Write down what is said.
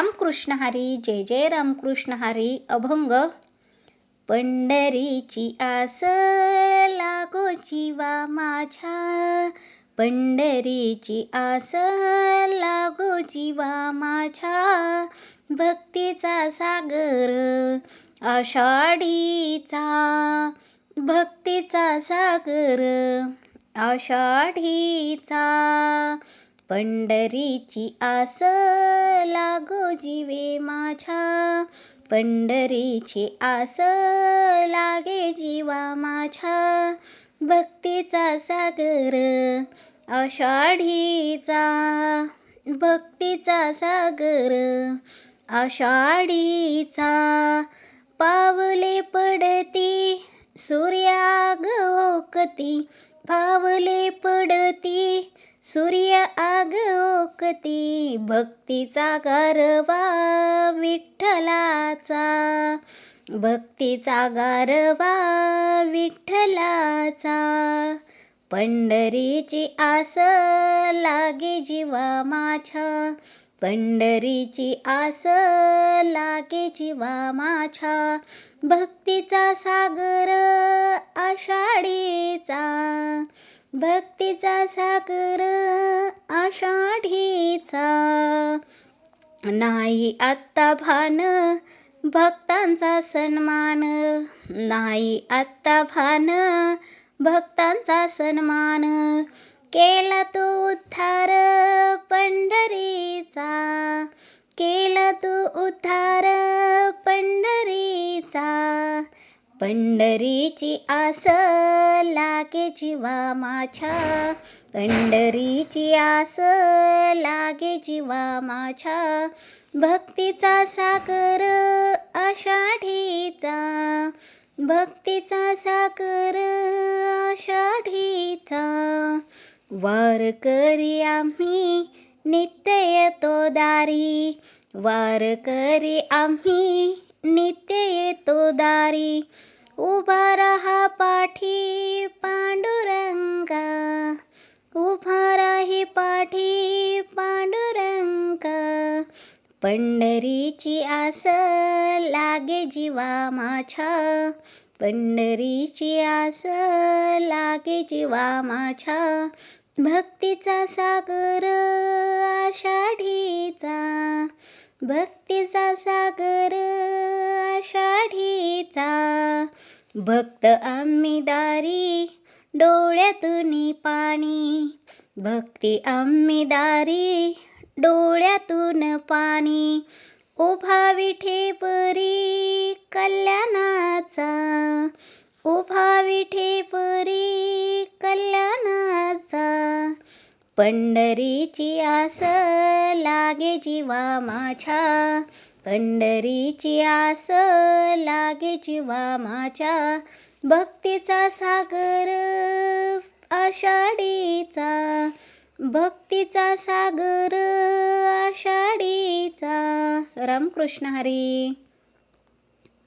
रामकृष्ण हरी जय जय रामकृष्ण हरी अभंग. पंढरीची आस लागो जीवा माझ्या. पंढरीची आस लागो जीवा माझ्या. भक्तीचा सागर आषाढीचा. भक्तीचा सागर आषाढीचा. पंढरीची आस लागो जीवे माझ्या. पंढरीची आस लागे जीवा माझ्या. भक्तीचा सागर आषाढीचा. भक्तीचा सागर आषाढीचा. पावले पडती सूर्याग ओकती. पावले पडती सूर्य आग ओकती भक्तीचा गारवा विठ्ठलाचा. भक्तीचा गारवा विठ्ठलाचा. पंढरीची आस लागे जीवा माझ्या. पंढरीची आस लागे जीवा माझ्या. भक्तीचा सागर आषाढीचा. भक्तीचा सागर आषाढीचा. नाही आत्ता भान भक्तांचा सन्मान. नाही आत्ता भान भक्तांचा सन्मान. केला पंढरीची आस लागे जीवा माझ्या. पंढरीची आस लागे जीवा माझ्या. भक्तीचा साकर आषाढीचा. भक्तीचा साकर आषाढीचा. वार करी आम्ही नित्य येतो दारी. वार करी आम्ही नित्य येतो दारी. उभा रहा पाठी पांडुरंगा उभा राही पाठी पांडुरंगा पंढरीची आस लागे जीवा माझ्या पंढरीची आस लागे जीवा माझ्या भक्तीचा सागर आषाढीचा भक्तीचा सागर आषाढीचा भक्त आम्ही दारी डोळ्यातून पाणी. भक्ती आम्ही दारी डोळ्यातून पाणी. पंढरीची आस लागे जीवा माझ्या. पंढरीची आस लागे जीवा माझ्या. भक्तीचा सागर आषाढीचा. भक्तीचा सागर आषाढीचा. रामकृष्ण हरी.